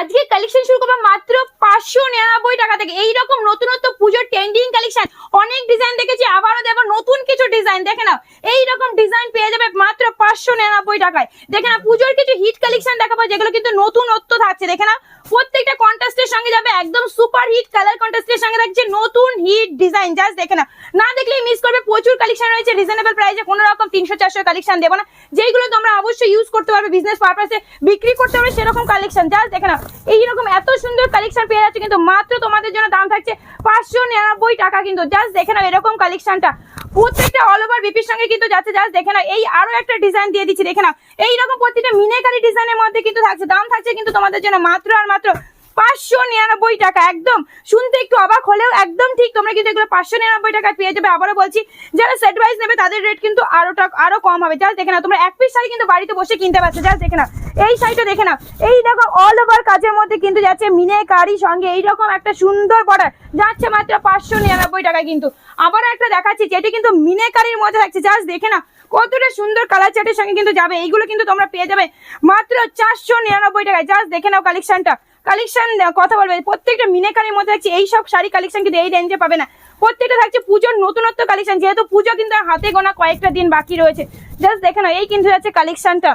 আজকে কালেকশন শুরু করব মাত্র পাঁচশো নিরানব্বই টাকা থেকে। এইরকম নতুনত্ব পুজোর ট্রেন্ডিং কালেকশন অনেক ডিজাইন দেখেছি, আবারও দেখো নতুন কিছু ডিজাইন দেখে নাও। এইরকম ডিজাইন পেয়ে যাবে মাত্র পাঁচশো নিরানব্বই টাকায়। দেখে না পুজোর কিছু হিট কালেকশন দেখাবো, যেগুলো কিন্তু নতুনত্ব থাকছে, দেখে না প্রত্যেকটা কন্ট্রাস্টের সঙ্গে যাবে একদম সুপার হিট কালার কন্ট্রাস্টের সঙ্গে থাকছে নতুন হিট ডিজাইন জাস্ট দেখে না না দেখলেই মিস করবে, প্রচুর কালেকশন রয়েছে রিজনেবল প্রাইসে কোনো রকম তিনশো, চারশো কালেকশন দেবো না। যেগুলো তোমরা অবশ্যই ইউজ করতে পারবে বিজনেস পারপাসে বিক্রি করতে পারবে, সেরকম কালেকশন জাস্ট দেখে না এইরকম এত সুন্দর কালেকশন পেয়ে যাচ্ছে, কিন্তু মাত্র তোমাদের জন্য দাম থাকছে পাঁচশো নিরানব্বই টাকা। কিন্তু জাস্ট দেখে নাও এরকম কালেকশনটা প্রত্যেকটা অল ওভার বিপির সঙ্গে কিন্তু যাচ্ছে জাস্ট দেখে নাও। এই আরও একটা ডিজাইন দিয়ে দিচ্ছি, দেখে নাও। এইরকম প্রতিটা মিনেকারি ডিজাইনের মধ্যে কিন্তু থাকছে, দাম থাকছে কিন্তু তোমাদের জন্য মাত্র আর মাত্র পাঁচশো নিরানব্বই টাকা, একদম। শুনতে একটু অবাক হলেও একদম ঠিক, তোমরা কিন্তু এগুলো পাঁচশো নিরানব্বই টাকা পেয়ে যাবে। আবারও বলছি, যারা সেট ওয়াইজ নেবে, তাদের রেট কিন্তু আরও আরও কম হবে। জাস্ট দেখে না তোমরা এক পিস শাড়ি কিন্তু বাড়িতে বসে কিনতে পারছ। জাস্ট দেখে না এই শাড়িটা দেখে নাও। এই দেখো অল ওভার কাজের মধ্যে কিন্তু যাচ্ছে মিনেকারি সঙ্গে এইরকম একটা সুন্দর বর্ডার যাচ্ছে মাত্র পাঁচশো নিরানব্বই টাকা কিন্তু। আবারও একটা দেখাচ্ছি যেটি কিন্তু মিনেকারির মধ্যে থাকছে। জাস্ট দেখে না কতটা সুন্দর কালার চার্টের সঙ্গে কিন্তু যাবে। এইগুলো কিন্তু তোমরা পেয়ে যাবে মাত্র চারশো নিরানব্বই টাকায়। জাস্ট দেখে নাও কালেকশনটা কালেকশন কথা বলবে। প্রত্যেকটা মিনেকারির মধ্যে থাকছে এইসব শাড়ি কালেকশন কিন্তু এই রেঞ্জে পাবে না। প্রত্যেকটা থাকছে পুজোর নতুনত্ব কালেকশন যেহেতু পুজো কিন্তু হাতে গোনা কয়েকটা দিন বাকি রয়েছে। জাস্ট দেখে নাও, এই কিন্তু যাচ্ছে কালেকশনটা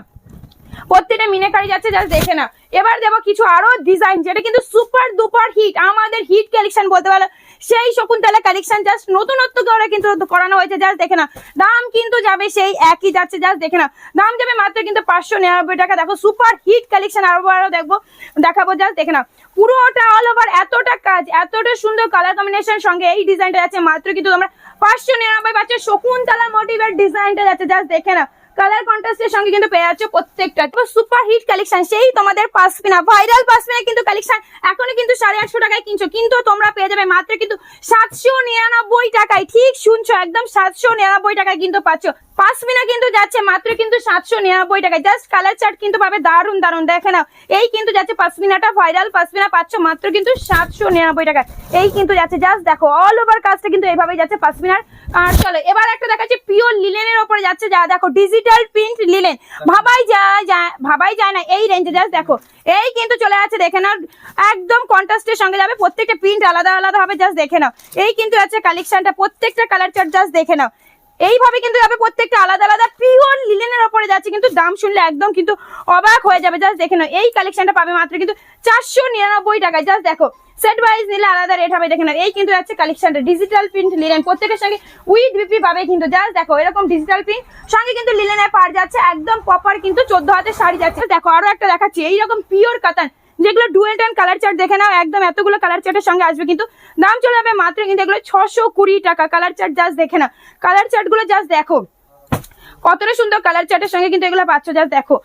প্রত্যেকটা মিনেকারি যাচ্ছে জাস্ট দেখে না এবার দেবো কিছু আরও ডিজাইন যেটা কিন্তু সুপার দুপার হিট আমাদের হিট কালেকশন বলতে পারো। সেই শকুন্তলা কালেকশন জাস্ট নতুনত্ব করে কিন্তু করানো হয়েছে জাস্ট দেখে না দাম কিন্তু যাবে সেই একই যাচ্ছে জাস্ট দেখে না দাম যাবে মাত্র কিন্তু পাঁচশো নিরানব্বই টাকা। দেখো সুপার হিট কালেকশন আরও আরও দেখব, দেখাবো জাস্ট দেখে না পুরোটা অল ওভার এতটা কাজ, এতটা সুন্দর কালার কম্বিনেশন সঙ্গে এই ডিজাইনটা যাচ্ছে। মাত্র কিন্তু তোমরা পাঁচশো নিরানব্বই পাচ্ছে। শকুন্তলা মোটিভের ডিজাইনটা যাচ্ছে জাস্ট দেখে না কালার কন্ট্রাস্টের সঙ্গে কিন্তু পেয়ে যাচ্ছে প্রত্যেকটা। সুপার হিট কালেকশন সেই তোমাদের পাসপিনা ভাইরাল পাসপিনা কিন্তু কালেকশন এখনও কিন্তু সাড়ে আটশো টাকায় কিনছো। কিন্তু তোমরা পেয়ে যাবে মাত্র কিন্তু সাতশো নিরানব্বই টাকায়। ঠিক শুনছো, একদম সাতশো নিরানব্বই টাকায় কিন্তু পাচ্ছ। পাসমিনা কিন্তু যাচ্ছে মাত্র কিন্তু সাতশো নিরানব্বই টাকায়। জাস্ট কালার চার্ট কিন্তু পাবে দারুণ দারুণ দেখে নাও, এই কিন্তু যাচ্ছে পাসমিনাটা ভাইরাল পাসমিনা পাচ্ছ মাত্র কিন্তু সাতশো নিরানব্বই টাকায়। এই কিন্তু যাচ্ছে জাস্ট দেখো অল ওভার কাজটা কিন্তু এইভাবেই যাচ্ছে পাসমিনার আর চলো, এবার একটা দেখাচ্ছে পিওর লিলেনের ওপরে যাচ্ছে যা, দেখো ডিজিটাল প্রিন্ট লিলেন ভাবাই যায় ভাবাই যায় না, এই রেঞ্জে জাস্ট দেখো। এই কিন্তু চলে যাচ্ছে, দেখে নাও, একদম কন্ট্রাস্টের সঙ্গে যাবে, প্রত্যেকটা প্রিন্ট আলাদা আলাদা হবে জাস্ট দেখে নাও। এই কিন্তু আছে কালেকশনটা প্রত্যেকটা কালার চার্ট জাস্ট দেখে নাও। এইভাবে কিন্তু যাবে, প্রত্যেকটা আলাদা আলাদা পিওর লিলেনের ওপরে যাচ্ছে, কিন্তু দাম শুনলে একদম কিন্তু অবাক হয়ে যাবে জাস্ট দেখে নাও। এই কালেকশনটা পাবে মাত্র কিন্তু চারশো নিরানব্বই টাকায় জাস্ট দেখো। সেট ওয়াইজ নিলে আলাদা রেট হবে, দেখে নাও। এই কিন্তু যাচ্ছে কালেকশনটা ডিজিটাল প্রিন্ট লিলেন প্রত্যেকের সঙ্গে উইথ বিপি পাবে কিন্তু। জাস্ট দেখো, এরকম ডিজিটাল প্রিন্ট সঙ্গে কিন্তু লিলেনের পার যাচ্ছে, একদম প্রপার কিন্তু চোদ্দ হাতের শাড়ি যাচ্ছে। দেখো, আরও একটা দেখাচ্ছি। এইরকম পিওর কাতান যেগুলো ডুয়েল টান কালার চার্ট দেখে নাও, একদম এতগুলো কালার চার্টের সঙ্গে আসবে কিন্তু। দাম চলে যাবে মাত্র কিন্তু এগুলো ছশো কুড়ি টাকা। কালার চার্ট জাস্ট দেখে নাও। কালার চার্টগুলো জাস্ট দেখো। কতটা সুন্দর কালার চার্টের সঙ্গে কিন্তু এগুলো পাচ্ছ জাস্ট দেখো।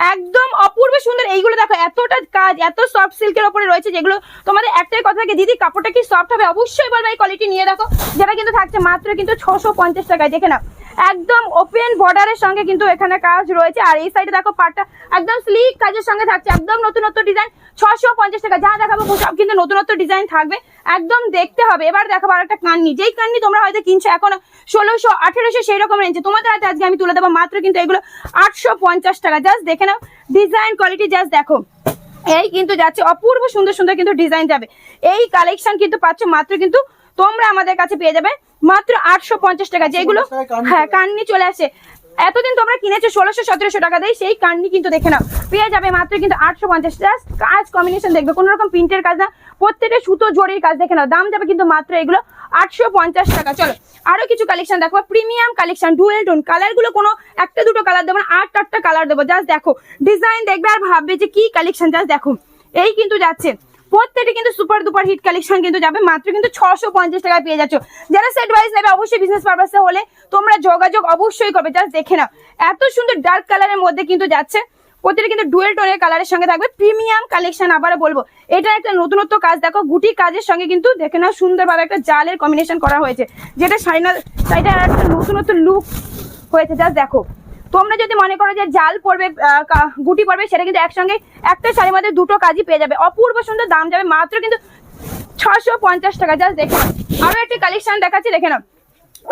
একদম অপূর্ব সুন্দর। এইগুলো দেখো, এতটা কাজ, এত সফট সিল্কের ওপরে রয়েছে যেগুলো তোমাদের একটাই কথা থাকে, দিদি, কাপড়টা কি সফট হবে? অবশ্যই বলবে এই কোয়ালিটি নিয়ে দেখো। যেটা কিন্তু থাকছে মাত্র কিন্তু ছশো পঞ্চাশ টাকায়, দেখে নাও। একদম ওপেন বর্ডারের সঙ্গে কিন্তু এখানে কাজ রয়েছে। আর এই সাইডে দেখো পাটটা একদম স্লিক কাজের সঙ্গে থাকছে। একদম নতুনত্ব ডিজাইন ছশো পঞ্চাশ টাকা। যা দেখাবো সব কিন্তু নতুনত্ব ডিজাইন থাকবে। একদম দেখতে হবে। এবার দেখাবো একটা কান্নি। যেই কান্নি তোমরা হয়তো কিনছো এখন ষোলোশো, আঠেরোশো সেই রকম রেঞ্জে তোমাদের হাতে আজকে আমি তুলে দেবো মাত্র কিন্তু এগুলো আটশো পঞ্চাশ টাকা। জাস্ট দেখে নাও। ডিজাইন কোয়ালিটি জাস্ট দেখো। এই কিন্তু যাচ্ছে অপূর্ব সুন্দর সুন্দর কিন্তু ডিজাইন যাবে। এই কালেকশন কিন্তু পাচ্ছ মাত্র কিন্তু তোমরা আমাদের কাছে পেয়ে যাবে মাত্র আটশো পঞ্চাশ টাকা যেগুলো হ্যাঁ কান্নি চলে আসে। এতদিন তোমরা কিনেছো ষোলোশো সতেরোশো টাকা দিয়ে সেই কান্নি কিন্তু দেখে নাও। পেয়ে যাবে মাত্র কিন্তু আটশো পঞ্চাশ। কাজ কম্বিনেশন দেখবে কোনো রকম প্রিন্টের কাজ না প্রত্যেকটা সুতো জরির কাজ দেখে নাও। দাম যাবে কিন্তু মাত্র এগুলো আটশো পঞ্চাশ টাকা। চলো আরও কিছু কালেকশন দেখো। প্রিমিয়াম কালেকশন ডুয়েল টোন কালারগুলো কোনো একটা দুটো কালার দেবো না আট আটটা কালার দেবো। জাস্ট দেখো ডিজাইন দেখবে আর ভাববে যে কি কালেকশন জাস্ট দেখো। এই কিন্তু যাচ্ছে। প্রত্যেকটা কিন্তু সুপার দুপার হিট কালেকশন কিন্তু যাবে। মাত্র কিন্তু ছশো পঞ্চাশ টাকায় পেয়ে যাচ্ছ। যারা সেট ওয়াইজ নেবে, অবশ্যই বিজনেস পারপাসে হলে তোমরা যোগাযোগ অবশ্যই করবে। জাস্ট দেখে নাও। এত সুন্দর ডার্ক কালারের মধ্যে কিন্তু যাচ্ছে। প্রত্যেকটা কিন্তু ডুয়েল টোনের কালারের সঙ্গে থাকবে। প্রিমিয়াম কালেকশন আবার বলব। এটা একটা নতুনত্ব কাজ। দেখো, গুটি কাজের সঙ্গে কিন্তু দেখে নাও সুন্দরভাবে একটা জালের কম্বিনেশন করা হয়েছে। যেটা শাড়িনা শাড়িটা একটা নতুনত্ব লুক হয়েছে। জাস্ট দেখো। তোমরা যদি মনে করো যে জাল পড়বে গুটি পড়বে, সেটা কিন্তু একসঙ্গে একটা শাড়ির মধ্যে দুটো কাজই পেয়ে যাবে। অপূর্ব সুন্দর দাম যাবে, মাত্র কিন্তু ছশো পঞ্চাশ টাকা। জাস্ট দেখে আরও আরও একটি কালেকশন দেখাচ্ছি, দেখে না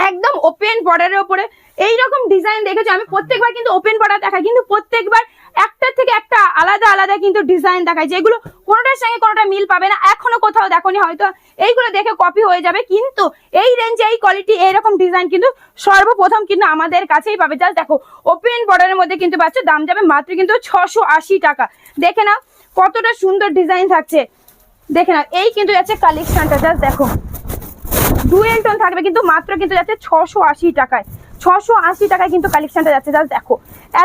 একদম ওপেন বর্ডারের উপরে। এইরকম ডিজাইন দেখেছ? আমি প্রত্যেকবার কিন্তু ওপেন বর্ডার দেখাই, কিন্তু প্রত্যেকবার একটা থেকে একটা আলাদা আলাদা কিন্তু ডিজাইন দেখায়, যেগুলো কোনোটার সঙ্গে কোনোটা মিল পাবে না, এখনও কোথাও দেখোনি হয়তো। এইগুলো দেখে কপি হয়ে যাবে, কিন্তু এই রেঞ্জে এই কোয়ালিটি এইরকম ডিজাইন কিন্তু সর্বপ্রথম কিন্তু আমাদের কাছেই পাবে। জাস্ট দেখো ওপেন বর্ডারের মধ্যে কিন্তু পাচ্ছ দাম যাবে মাত্র কিন্তু ছশো আশি টাকা। দেখে নাও কতটা সুন্দর ডিজাইন থাকছে। দেখে নাও, এই কিন্তু যাচ্ছে কালেকশনটা জাস্ট দেখো। ডুয়েল টোন থাকবে কিন্তু মাত্র কিন্তু যাচ্ছে ছশো আশি টাকায়। ছশো আশি টাকায় কিন্তু কালেকশনটা যাচ্ছে। জাস্ট দেখো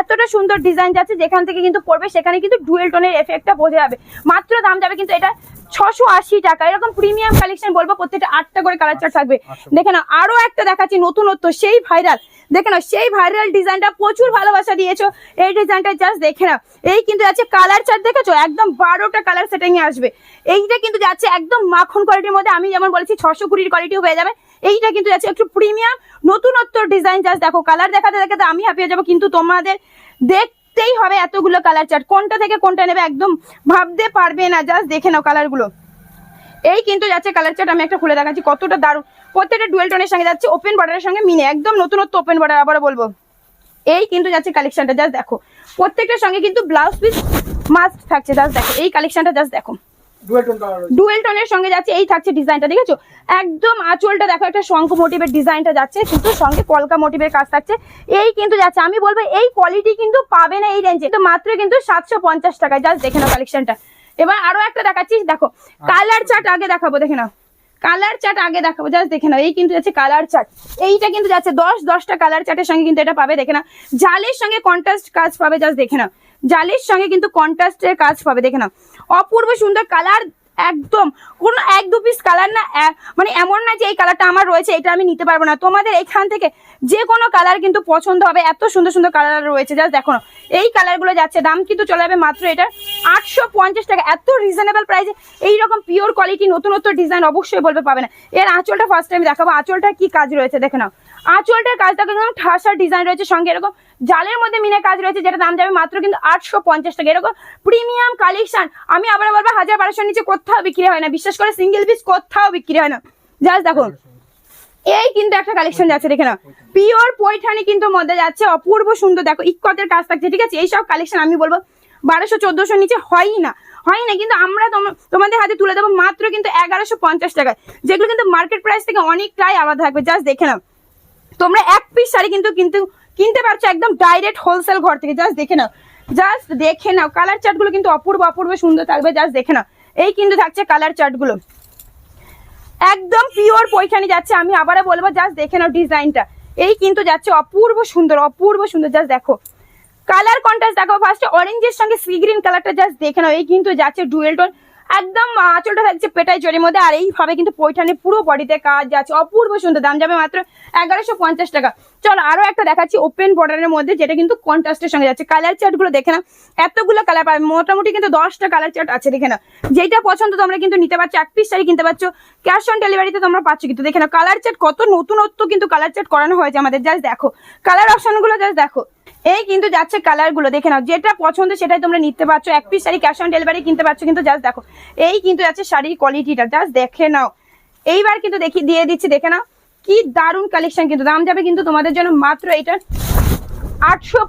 এতটা সুন্দর ডিজাইন যাচ্ছে যেখান থেকে কিন্তু পড়বে সেখানে কিন্তু ডুয়েল টোনের এফেক্টটা বোঝা যাবে। মাত্র দাম যাবে কিন্তু এটা ছশো আশি টাকা। এরকম প্রিমিয়াম কালেকশন বলব প্রত্যেকটা আটটা করে কালার চার্ট থাকবে। দেখে না আরও একটা দেখাচ্ছি নতুনত্ব সেই ভাইরাল দেখে নাও সেই ভাইরাল ডিজাইনটা প্রচুর ভালোবাসা দিয়েছ। এই ডিজাইনটা জাস্ট দেখে নাও। এই কিন্তু যাচ্ছে কালার চার্ট দেখেছ? একদম বারোটা কালার সেটিং এ আসবে। এইটা কিন্তু যাচ্ছে একদম মাখন কোয়ালিটির মধ্যে। আমি যেমন বলেছি ছশো কুড়ির কোয়ালিটিও হয়ে যাবে। এইটা কিন্তু যাচ্ছে একটু প্রিমিয়াম নতুনত্ব ডিজাইন জাস্ট দেখো কালার দেখাতে দেখাতে আমি হ্যাপি হয়ে যাব, কিন্তু তোমাদের দেখতেই হবে এতগুলো কালার চার্ট কোনটা থেকে কোনটা নেবে একদম ভাবতে পারবে না জাস্ট দেখে নাও কালারগুলো এই কিন্তু যাচ্ছে কালার চার্ট আমি একটা খুলে দেখাচ্ছি, কতটা দারুণ। প্রত্যেকটা ডুয়েল টোনের সঙ্গে যাচ্ছে ওপেন বর্ডারের সঙ্গে মিনে একদম নতুনত্ব ওপেন বর্ডার আবার বলব। এই কিন্তু যাচ্ছে কালেকশনটা জাস্ট দেখো। প্রত্যেকটার সঙ্গে কিন্তু ব্লাউজ পিস মাস্ট থাকছে জাস্ট দেখো, এই কালেকশনটা জাস্ট দেখো। ডুয়েল টোনের সঙ্গে যাচ্ছে এই থাকছে ডিজাইনটা দেখেছ? একদম আঁচলটা দেখো একটা শঙ্খ মোটিভের ডিজাইনটা যাচ্ছে কিন্তু সঙ্গে কলকা মোটিভের কাজ থাকছে। এই কিন্তু যাচ্ছে আমি বলব এই কোয়ালিটি কিন্তু পাবে না এই রেঞ্জে তো মাত্র কিন্তু সাতশো পঞ্চাশ টাকায় জাস্ট দেখে নাও কালেকশনটা এবার আরও একটা দেখাচ্ছি দেখো কালার চার্ট আগে দেখাবো দেখে নাও। কালার চার্ট আগে দেখাবো জাস্ট দেখে নাও এই কিন্তু যাচ্ছে কালার চার্ট এইটা কিন্তু যাচ্ছে দশ দশটা কালার চার্টের সঙ্গে কিন্তু এটা পাবে দেখে নাও। জালের সঙ্গে কন্ট্রাস্ট কাজ পাবে জাস্ট দেখে নাও। জালের সঙ্গে কিন্তু কন্ট্রাস্টের কাজ পাবে, দেখে নাও। অপূর্ব সুন্দর কালার একদম। কোনো এক দু পিস কালার না মানে এমন না যে এই কালারটা আমার রয়েছে, এটা আমি নিতে পারব না। তোমাদের এখান থেকে যে কোনো কালার কিন্তু পছন্দ হবে, এত সুন্দর সুন্দর কালার রয়েছে জাস্ট দেখো না। এই কালারগুলো যাচ্ছে, দাম কিন্তু চলে যাবে মাত্র এটা আটশো পঞ্চাশ টাকা। এত রিজনেবল প্রাইসে এইরকম পিওর কোয়ালিটি নতুনত্ব ডিজাইন অবশ্যই বলবে, পাবে না। এর আঁচলটা ফার্স্ট টাইম দেখাবো, আঁচলটা কি কাজ রয়েছে, দেখে নাও। আঁচলটার কাজটা কিন্তু ঠাসার ডিজাইন রয়েছে, সঙ্গে এরকম জালের মধ্যে মিনে কাজ রয়েছে যেটা দাম যাবে মাত্র কিন্তু আটশো পঞ্চাশ টাকা। এরকম প্রিমিয়াম কালেকশন আমি আবার বলব, হাজার বারোশোর নিচে কোথাও বিক্রি হয় না। বিশেষ করে সিঙ্গেল পিস কোথাও বিক্রি হয় না। জাস্ট দেখো এই কিন্তু একটা কালেকশন যাচ্ছে, দেখে না পিওর পৈঠানি কিন্তু মধ্যে যাচ্ছে, অপূর্ব সুন্দর। দেখো, ইকতের কাজ থাকছে, ঠিক আছে? এইসব কালেকশন আমি বলব, বারোশো চোদ্দশো নিচে হয়ই না। হয় না, কিন্তু আমরা তোম- তোমাদের হাতে তুলে দেবো মাত্র কিন্তু এগারোশো পঞ্চাশ টাকায়। যেগুলো কিন্তু মার্কেট প্রাইস থেকে অনেকটাই আলাদা থাকবে জাস্ট দেখে নাও। তোমরা এক পিস শাড়ি কিন্তু কিন্তু কিনতে পারছ একদম ডাইরেক্ট হোলসেল ঘর থেকে জাস্ট দেখে নাও। জাস্ট দেখে নাও। কালার চার্টগুলো কিন্তু অপূর্ব অপূর্ব সুন্দর থাকবে জাস্ট দেখে নাও। এই কিন্তু থাকছে কালার চার্টগুলো একদম পিওর পৈঠানি যাচ্ছে, আমি আবারও বলব জাস্ট দেখে নাও ডিজাইনটা এই কিন্তু যাচ্ছে অপূর্ব সুন্দর অপূর্ব সুন্দর জাস্ট দেখো। কালার কন্ট্রাস্ট দেখো ফার্স্টে অরেঞ্জের সঙ্গে সি গ্রিন কালারটা জাস্ট দেখে নাও। এই কিন্তু যাচ্ছে ডুয়েল টোন একদম আঁচলটা থাকছে পেটাই জরির মধ্যে। আর এইভাবে কিন্তু পৈঠানি পুরো বডিতে কাজ আছে অপূর্ব সুন্দর, দাম যাবে মাত্র এগারোশো পঞ্চাশ টাকা। চলো আরও একটা দেখাচ্ছি ওপেন বর্ডারের মধ্যে, যেটা কিন্তু কন্ট্রাস্টের সঙ্গে যাচ্ছে। কালার চার্টগুলো দেখে না এতগুলো কালার পাবে। মোটামুটি কিন্তু দশটা কালার চার্ট আছে, দেখে না যেটা পছন্দ তোমরা কিন্তু নিতে পারছ, এক পিস শাড়ি কিনতে পারছ। ক্যাশ অন ডেলিভারিতে তোমরা পাচ্ছ কিন্তু। দেখে না কালার চার্ট কত নতুনত্ব কিন্তু কালার চার্ট করানো হয়েছে আমাদের। জাস্ট দেখো। কালার অপশনগুলো জাস্ট দেখো। এই কিন্তু যাচ্ছে কালারগুলো, দেখে নাও, যেটা পছন্দ সেটাই তোমরা নিতে পারছ। এক piece sari cash on delivery কিনতে পারছ, কিন্তু জাস্ট দেখো, এই কিন্তু যাচ্ছে শাড়ির কোয়ালিটিটা জাস্ট দেখে নাও। এইবার কিন্তু দেখি, দিয়ে দিচ্ছি, দেখে নাও। কি দারুণ কালেকশন কিন্তু, দাম যাবে কিন্তু তোমাদের জন্য মাত্র এটা আটশো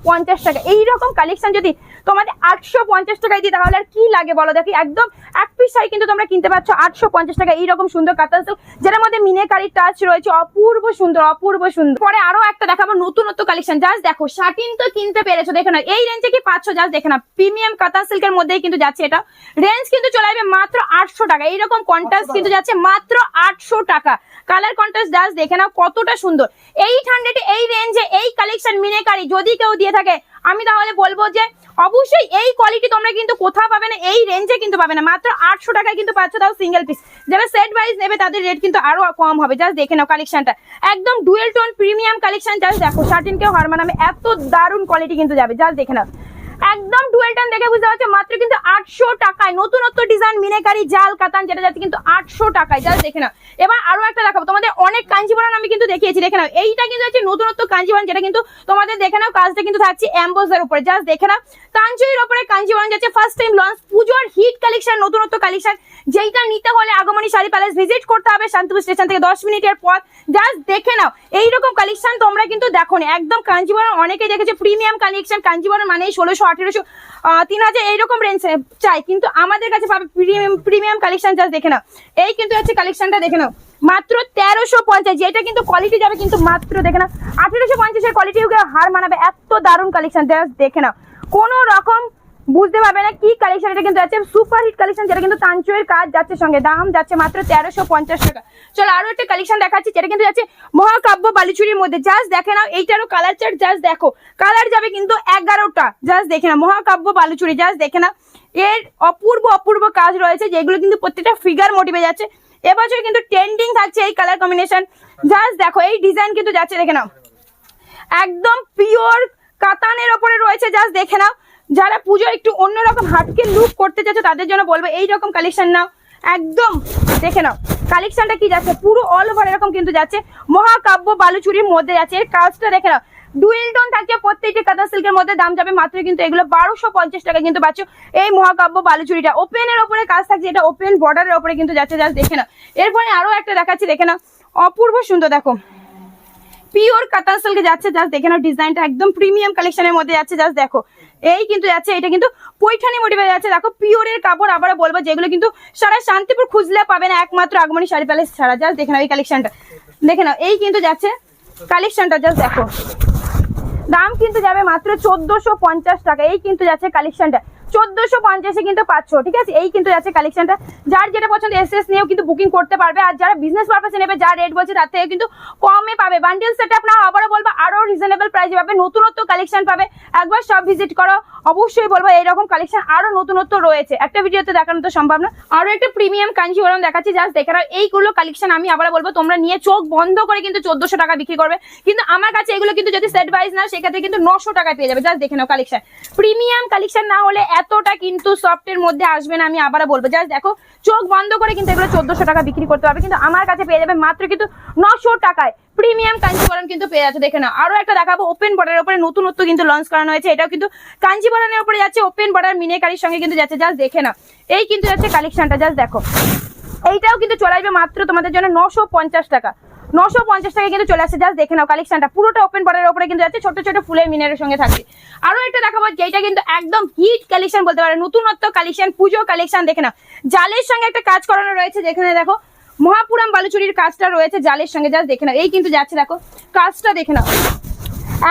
টাকা। এইরকম কালেকশন যদি তোমাদের আটশো পঞ্চাশ টাকায় দিই তাহলে আর কি লাগে বলো দেখি? একদম এক পিস শাড়ি কিন্তু তোমরা কিনতে পারছ আটশো পঞ্চাশ টাকা এইরকম সুন্দর কাতাল সিল্ক যেটার মধ্যে মিনেকারির টাচ রয়েছে অপূর্ব সুন্দর অপূর্ব সুন্দর। পরে আরও একটা দেখাবো নতুনত্ব কালেকশন জাস্ট দেখো শার্টিন তো কিনতে পেরেছ দেখে না এই রেঞ্জে কি পাচ্ছ? জাস্ট দেখে না প্রিমিয়াম কাতান সিল্কের মধ্যেই কিন্তু যাচ্ছে এটা। রেঞ্জ কিন্তু চলে আসবে মাত্র আটশো টাকা। এইরকম কন্ট্রাস্ট কিন্তু যাচ্ছে মাত্র আটশো টাকা। কালার কন্ট্রাস্ট জাস্ট দেখে নাও কতটা সুন্দর। এইট হান্ড্রেড এই রেঞ্জে এই কালেকশন মিনেকারি যদি কেউ দিয়ে থাকে আমি তাহলে বলব যে অবশ্যই এই কোয়ালিটি তোমরা কিন্তু কোথাও পাবে না, এই রেঞ্জে কিন্তু পাবে না। মাত্র আটশো টাকায় কিন্তু পাচ্ছ তাও সিঙ্গেল পিস যারা সেট ওয়াইজ নেবে, তাদের রেট কিন্তু আরও কম হবে। জাস্ট দেখে নাও কালেকশনটা একদম dual tone premium collection just দেখো। শার্টিন কেউ হার মানাবে। এত দারুণ কোয়ালিটি কিন্তু যাবে। জাস্ট দেখে নাও। একদম দেখে বুঝতে মাত্র কিন্তু আটশো টাকায় নতুনত্ব ডিজাইন মিনেকারি জাল কাতান যেটা যাচ্ছে কিন্তু আটশো টাকায়। জাস্ট দেখে নাও। এবার আরও একটা দেখাবো। তোমাদের অনেক কাঞ্জিবরণ আমি কিন্তু দেখিয়েছি। দেখে নাও। এইটা কিন্তু হচ্ছে নতুনত্ব কাঞ্জিবরণ যেটা কিন্তু তোমাদের দেখে নাও। কাজটা কিন্তু থাকছে অ্যাম্বোজের উপরে। জাস্ট দেখে নাও। কাঞ্চুরির উপরে কাঞ্জিবরণ যাচ্ছে। ফার্স্ট টাইম লঞ্চ পুজোর হিট কালেকশন নতুনত্ব কালেকশন যেইটা নিতে হলে আগমনী শাড়ি প্যালেস ভিজিট করতে হবে শান্তিপুর স্টেশন থেকে দশ মিনিটের পর জাস্ট দেখে নাও। এইরকম কালেকশন তোমরা কিন্তু দেখো না। একদম কাঞ্জিবরণ অনেকেই দেখেছে। প্রিমিয়াম কালেকশন কাঞ্জিবরণ মানে ষোলোশো, আঠেরোশো। তিন হাজার এইরকম রেঞ্জ চাই। কিন্তু আমাদের কাছে পাবে প্রিমিয়াম প্রিমিয়াম কালেকশন জাস্ট দেখে নাও। এই কিন্তু হচ্ছে কালেকশনটা দেখে নাও। মাত্র তেরোশো পঞ্চাশ, যেটা কিন্তু কোয়ালিটি যাবে কিন্তু মাত্র দেখে নাও। আঠেরোশো পঞ্চাশের কোয়ালিটি হার মানাবে। এত দারুণ কালেকশন জাস্ট দেখে নাও। কোনো রকম বুঝতে পারবে না কি কালেকশন এটা কিন্তু যাচ্ছে সুপার হিট কালেকশন যেটা কিন্তু তাঞ্চুয়ের কাজ যাচ্ছে সঙ্গে। দাম যাচ্ছে মাত্র তেরোশো পঞ্চাশ টাকা। চলো আরও একটা কালেকশন দেখাচ্ছি যেটা কিন্তু যাচ্ছে মহাকাব্য বালিচুরির মধ্যে। জাস্ট দেখে নাও, এইটারও কালার চার্ট জাস্ট দেখো। কালার যাবে কিন্তু এগারোটা। জাস্ট দেখে নাও, মহাকাব্য বালুচুরি জাস্ট দেখে নাও। এর অপূর্ব অপূর্ব কাজ রয়েছে, যেগুলো কিন্তু প্রত্যেকটা ফিগার মোটিভে যাচ্ছে। এবছর কিন্তু ট্রেন্ডিং থাকছে এই কালার কম্বিনেশন জাস্ট দেখো, এই ডিজাইন কিন্তু যাচ্ছে, দেখে নাও। একদম পিওর কাতানের ওপরে রয়েছে জাস্ট দেখে নাও। যারা পুজো একটু অন্যরকম হাটকে লুক করতে চাচ্ছে তাদের জন্য বলব এই রকম কালেকশন নাও। একদম, দেখে নাও। কালেকশনটা কি যাচ্ছে? পুরো অল ওভার এরকম কিন্তু যাচ্ছে। মহাকাব্য বালুচুরির মধ্যে যাচ্ছে। এর কাজটা দেখে নাও। ডুয়েল টোন থাকছে, প্রত্যেকটি কাঁথা সিল্কের মধ্যে দাম যাবে মাত্র কিন্তু এগুলো বারোশো পঞ্চাশ টাকা কিন্তু পাচ্ছ। এই মহাকাব্য বালুচুরিটা ওপেনের ওপরে কাজ থাকছে, এটা ওপেন বর্ডারের ওপরে কিন্তু যাচ্ছে জাস্ট দেখে নাও। এরপরে আরও একটা দেখাচ্ছি, দেখে নাও। অপূর্ব সুন্দর, দেখো। পিওর কাতান সিল্কে যাচ্ছে জাস্ট দেখে নাও ডিজাইনটা একদম প্রিমিয়াম কালেকশনের মধ্যে যাচ্ছে জাস্ট দেখো। এই কিন্তু যাচ্ছে, এটা কিন্তু পৈঠানি মোটিভে যাচ্ছে। দেখো, পিওরের কাপড় আবার বলব, যেগুলো কিন্তু সারা শান্তিপুর খুঁজলে পাবে না একমাত্র আগমনী শাড়ি প্যালেস ছাড়া। জাস্ট দেখে নাও এই কালেকশনটা দেখে নাও, এই কিন্তু যাচ্ছে কালেকশনটা জাস্ট দেখো। দাম কিন্তু যাবে মাত্র চোদ্দশো টাকা। এই কিন্তু যাচ্ছে কালেকশনটা চোদ্দশো পঞ্চাশে কিন্তু পাচ্ছ, ঠিক আছে? এই কিন্তু যাচ্ছে কালেকশনটা যার যেটা পছন্দ এস বুকিং করতে পারবে। আর যারা বিজনেস পারপাসে নেবে, যা বলছে, তার থেকে কিন্তু কমে পাবে। বান্ডেল সেট আপনার রিজনেবল প্রাইসে পাবে, নতুনত্ব কালেকশন পাবে। একবার সব ভিজিট করো, অবশ্যই বলব, এইরকম কালেকশন আরও নতুনত্ব রয়েছে। একটা ভিডিওতে দেখানো তো সম্ভব না। আরও একটা প্রিমিয়াম কাঞ্জিওরম দেখাচ্ছি জাস্ট দেখে নাও, এইগুলো কালেকশন আমি আবার বলব, তোমরা নিয়ে চোখ বন্ধ করে কিন্তু চোদ্দশো টাকা বিক্রি করবে। কিন্তু আমার কাছে এগুলো কিন্তু যদি সেট ওয়াইজ না সেক্ষেত্রে কিন্তু নশো টাকায় পেয়ে যাবে। জাস্ট দেখে নাও কালেকশন প্রিমিয়াম কালেকশন না হলে এতটা কিন্তু সফটের মধ্যে আসবে না, আমি আবার বলব। জাস্ট দেখো, চোখ বন্ধ করে কিন্তু এগুলো চোদ্দশো টাকা বিক্রি করতে পারবে, কিন্তু আমার কাছে পেয়ে যাবে মাত্র কিন্তু নশো টাকায়। প্রিমিয়াম কাঞ্জিবরণ কিন্তু পেয়ে যাচ্ছে, দেখে নাও। আরও একটা দেখাবো ওপেন বর্ডারের উপরে নতুনত্ব কিন্তু লঞ্চ করানো হয়েছে, এটাও কিন্তু কাঞ্জিবরণের উপরে যাচ্ছে ওপেন বর্ডার মিনেকারির সঙ্গে কিন্তু যাচ্ছে জাস্ট দেখে নাও। এই কিন্তু যাচ্ছে কালেকশনটা জাস্ট দেখো। এইটাও কিন্তু চলে আসবে মাত্র তোমাদের জন্য নশো টাকা। নশো পঞ্চাশ টাকা কিন্তু চলে আসছে। জাস্ট দেখে নাও কালেকশনটা পুরোটা ওপেন বর্ডারের ওপরে কিন্তু যাচ্ছে ছোট ছোট ফুলের মিনারের সঙ্গে থাকছে। আরও একটা দেখাবো যেটা কিন্তু একদম হিট কালেকশন বলতে পারে নতুনত্ব কালেকশন পুজো কালেকশন দেখে নাও। জালের সঙ্গে একটা কাজ করানো রয়েছে, যেখানে দেখো, মহাপুরাম বালুচুরির কাজটা রয়েছে জালের সঙ্গে। জাস্ট দেখে নাও। এই কিন্তু যাচ্ছে, দেখো। কাজটা দেখে নাও।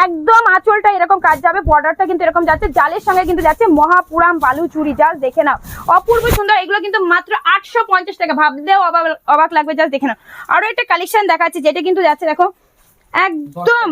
একদম আঁচলটা এরকম কাজ যাবে বর্ডারটা কিন্তু এরকম যাচ্ছে জালের সঙ্গে কিন্তু যাচ্ছে মহাপুরাম বালু চুরি জাল দেখে নাও। অপূর্ব সুন্দর এগুলো কিন্তু মাত্র আটশো পঞ্চাশ টাকা ভাবলেও অবাক অবাক লাগবে জাস্ট দেখে নাও। আরও একটা কালেকশন দেখাচ্ছি যেটা কিন্তু যাচ্ছে দেখো একদম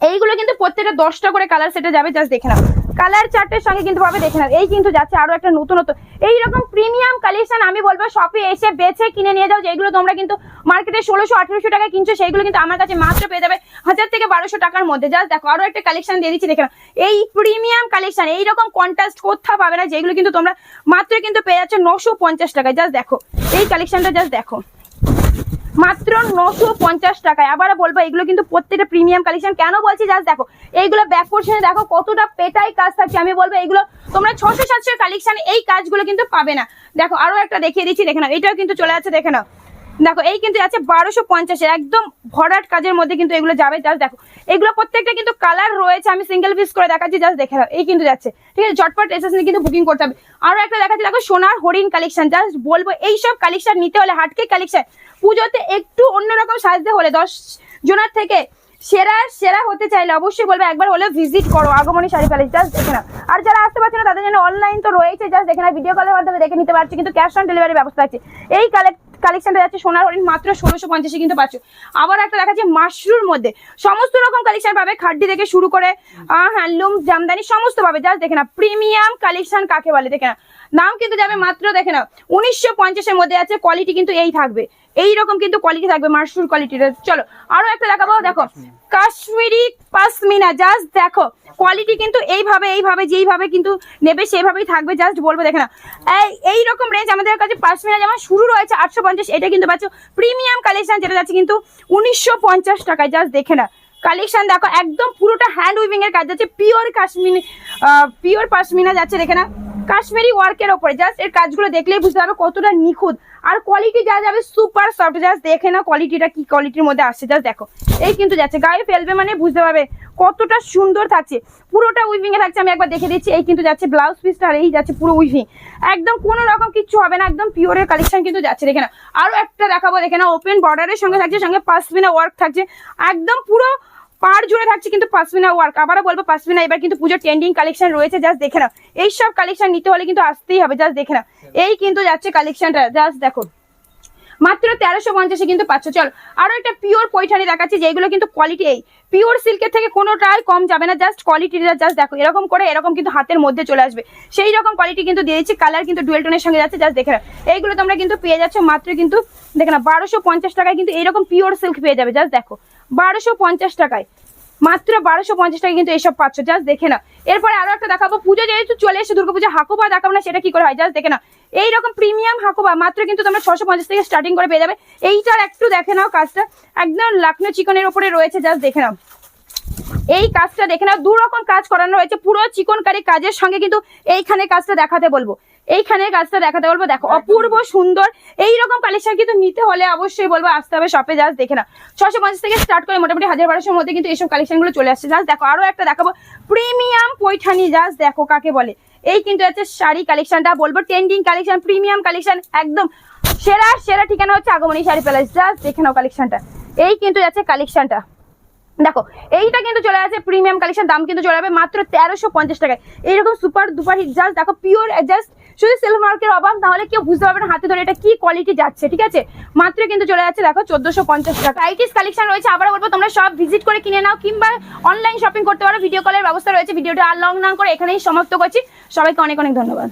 এইগুলো কিন্তু প্রত্যেকটা দশটা করে কালার সেটা যাবে জাস্ট দেখে নাও। কালার চার্টের সঙ্গে কিন্তু পাবে দেখে নাও। এই কিন্তু যাচ্ছে আরও একটা নতুনত্ব। এইরকম প্রিমিয়াম কালেকশন আমি বলব শপে এসে বেছে কিনে নিয়ে যাও, যেগুলো তোমরা কিন্তু মার্কেটে ষোলোশো, আঠেরোশো টাকা কিনছো, সেইগুলো কিন্তু আমার কাছে মাত্র পেয়ে যাবে হাজার থেকে বারোশো টাকার মধ্যে। জাস্ট দেখো, আরও একটা কালেকশন দিয়ে দিচ্ছি, দেখে এই প্রিমিয়াম কালেকশন এইরকম কন্ট্রাস্ট কোথাও পাবে না, যেগুলো কিন্তু তোমরা মাত্র কিন্তু পেয়ে যাচ্ছে নশো পঞ্চাশ টাকায়। জাস্ট দেখো, এই কালেকশনটা জাস্ট দেখো। মাত্র নশো পঞ্চাশ টাকায়। আবার বলব, এগুলো কিন্তু প্রত্যেকটা প্রিমিয়াম কালেকশন কেন বলছি? জাস্ট দেখো, এইগুলো ব্যাক পোর্শনে দেখো, কতটা পেটাই কাজ থাকছে। আমি বলব, এগুলো তোমরা ছশো সাতশো কালেকশন এই কাজগুলো কিন্তু পাবে না। দেখো, আরও একটা দেখিয়ে দিচ্ছি, দেখে নাও। এটাও কিন্তু চলে আছে দেখে নাও। দেখো, এই কিন্তু আছে বারোশো পঞ্চাশের, একদম ভরাট কাজের মধ্যে কিন্তু এগুলো যাবে। জাস্ট দেখো, এগুলো প্রত্যেকটা কিন্তু কালার রয়েছে, আমি সিঙ্গেল পিস করে দেখাচ্ছি জাস্ট দেখে নাও, এই কিন্তু যাচ্ছে। ঠিক আছে, ঝটপট এসেস কিন্তু বুকিং করতে হবে। আরও একটা দেখাচ্ছি, দেখো, সোনার হরিণ কালেকশন জাস্ট বলব, এইসব কালেকশন নিতে হলে, হাটকে কালেকশন পুজোতে একটু অন্যরকম সাজতে হলে, দশ জনের থেকে সেরা সেরা হতে চাইলে অবশ্যই বলবে, একবার হলে ভিজিট করো, আগমনী শাড়ি প্যালেস জাস্ট দেখে নাও। আর যারা আসতে পারছে না, তাদের জন্য অনলাইন তো রয়েছে জাস্ট দেখে না ভিডিও কলের মাধ্যমে দেখে নিতে পারছে, কিন্তু ক্যাশ অন ডেলিভারি ব্যবস্থা আছে। এই কালেক্ট কালেকশনটা যাচ্ছে সোনার হরিণ মাত্র ষোলোশো পঞ্চাশে কিন্তু পাচ্ছ। আবার একটা দেখা যাচ্ছে মাশরুর মধ্যে। সমস্ত রকম কালেকশন পাবে, খাড্ডি থেকে শুরু করে হ্যান্ডলুম, জামদানি, সমস্ত পাবে। জাস্ট দেখে না প্রিমিয়াম কালেকশন কাকে বলে? দেখে না নাম কিন্তু যাবে মাত্র, দেখে নাও। উনিশশো পঞ্চাশের মধ্যে আছে কোয়ালিটি কিন্তু এই থাকবে। এই রকম কিন্তু কোয়ালিটি থাকবে মাশরুর কোয়ালিটির চলো, আরও একটা দেখাবো, দেখো। কাশ্মীরি পাসমিনা জাস্ট দেখো। কোয়ালিটি কিন্তু এইভাবে এইভাবে, যেইভাবে কিন্তু নেবে, সেইভাবেই থাকবে জাস্ট বলব, দেখে না এই রকম রেঞ্জ আমাদের কাছে পাসমিনা যেমন শুরু রয়েছে, আটশো পঞ্চাশ, এটা কিন্তু পাচ্ছ প্রিমিয়াম কালেকশন যেটা যাচ্ছে কিন্তু উনিশশো পঞ্চাশ টাকায় জাস্ট দেখে না কালেকশন দেখো, একদম পুরোটা হ্যান্ড উইভিং এর কাজ যাচ্ছে পিওর কাশ্মীর পিওর পাশমিনা যাচ্ছে, দেখে না কাশ্মীরি ওয়ার্কের ওপরে। জাস্ট এর কাজগুলো দেখলেই বুঝতে পারবে কতটা নিখুঁত। আর কোয়ালিটি যা যাবে সুপার সফট জাস্ট দেখে না কোয়ালিটিটা কি কোয়ালিটির মধ্যে আসছে। জাস্ট দেখো। এই কিন্তু যাচ্ছে। গায়ে ফেলবে মানে বুঝতে পারবে কতটা সুন্দর থাকছে। পুরোটা উইভিং এ থাকছে, আমি একবার দেখে দিচ্ছি। এই কিন্তু যাচ্ছে ব্লাউজ পিসটা আর এই যাচ্ছে পুরো উইভিং একদম কোনো রকম কিছু হবে না। একদম পিওরের কালেকশন কিন্তু যাচ্ছে। দেখে না আরও একটা দেখাবো। দেখে না ওপেন বর্ডারের সঙ্গে থাকছে, সঙ্গে পাসমিনা ওয়ার্ক থাকছে। একদম পুরো পার জুড়ে থাকছে কিন্তু পাসমিনা ওয়ার্ক আবারও বলব পাসমিনা এবার কিন্তু পুজোর ট্রেন্ডিং কালেকশন রয়েছে জাস্ট দেখে নাও। এইসব কালেকশন নিতে হলে কিন্তু আসতেই হবে জাস্ট দেখে নাও। এই কিন্তু যাচ্ছে কালেকশনটা জাস্ট দেখো। মাত্র তেরোশো পঞ্চাশে কিন্তু পাচ্ছ। চল, আরও একটা পিওর পৈঠানি দেখাচ্ছি, যেগুলো কিন্তু কোয়ালিটি এই। পিওর সিল্কের থেকে কোনোটাই কম যাবে না জাস্ট কোয়ালিটিটা জাস্ট দেখো, এরকম করে, এরকম কিন্তু হাতের মধ্যে চলে আসবে। সেই রকম কোয়ালিটি কিন্তু দিয়ে দিচ্ছি কালার কিন্তু ডুয়েল টোনের সঙ্গে যাচ্ছে জাস্ট দেখে এইগুলো তোমরা কিন্তু পেয়ে যাচ্ছ, মাত্র কিন্তু, দেখে না বারোশো পঞ্চাশ টাকায় কিন্তু এইরকম পিওর সিল্ক পেয়ে যাবে জাস্ট দেখো। বারোশো পঞ্চাশ টাকায়, মাত্র বারোশো পঞ্চাশ টাকা কিন্তু এইসব পাচ্ছ জাস্ট দেখে না এরপরে আরও একটা দেখাবো, পুজো যেহেতু চলে এসে দুর্গাপূজা হাকুবা দেখাবো না, সেটা কি করে হয় জাস্ট দেখে না এইরকম প্রিমিয়াম হাকোবা মাত্র কিন্তু তোমরা ছশো পঞ্চাশ থেকে স্টার্টিং করে পেয়ে যাবে। এইটার একটু দেখে নাও কাজটা। একদম লাখনো চিকনের ওপরে রয়েছে জাস্ট দেখে নাও। এই কাজটা দেখে নাও দু রকম কাজ করানো হয়েছে পুরো চিকনকারি কাজের সঙ্গে কিন্তু এইখানে কাজটা দেখাতে বলব। এইখানে কাজটা দেখাতে বলব দেখো অপূর্ব সুন্দর। এই রকম কালেকশন কিন্তু নিতে হলে অবশ্যই বলব আসতে হবে শপে জাস্ট দেখে না ছশো পঞ্চাশ থেকে স্টার্ট করে মোটামুটি হাজার বারোশোর মধ্যে কিন্তু এইসব কালেকশনগুলো চলে আসছে। জাস্ট দেখো আরও একটা দেখাবো। প্রিমিয়াম পৈঠানি জাস্ট দেখো কাকে বলে। এই কিন্তু হচ্ছে শাড়ি কালেকশনটা বলব ট্রেন্ডিং কালেকশন প্রিমিয়াম কালেকশন একদম সেরা সেরা ঠিকানা হচ্ছে আগমনী শাড়ি প্যালেস জাস্ট দেখে নাও কালেকশনটা এই কিন্তু যাচ্ছে কালেকশনটা দেখো, এইটা কিন্তু চলে আছে প্রিমিয়াম কালেকশন দাম কিন্তু চলে যাবে মাত্র তেরোশো পঞ্চাশ টাকায়। এইরকম সুপার দুপার হিট জাস্ট দেখো পিওর জাস্ট শুধু সেলফ মার্কের অভাব তাহলে কেউ বুঝতে পারবে না হাতে ধরে এটা কি কোয়ালিটি যাচ্ছে, ঠিক আছে? মাত্র কিন্তু চলে যাচ্ছে, দেখো, চোদ্দশো পঞ্চাশ টাকা। আইটিস কালেকশন রয়েছে আবার বলব, তোমরা সব ভিজিট করে কিনে নাও, কিংবা অনলাইন শপিং করতে পারো ভিডিও কলের ব্যবস্থা রয়েছে ভিডিওটা আর লং না করে এখানেই সমাপ্ত করছি। সবাইকে অনেক অনেক ধন্যবাদ।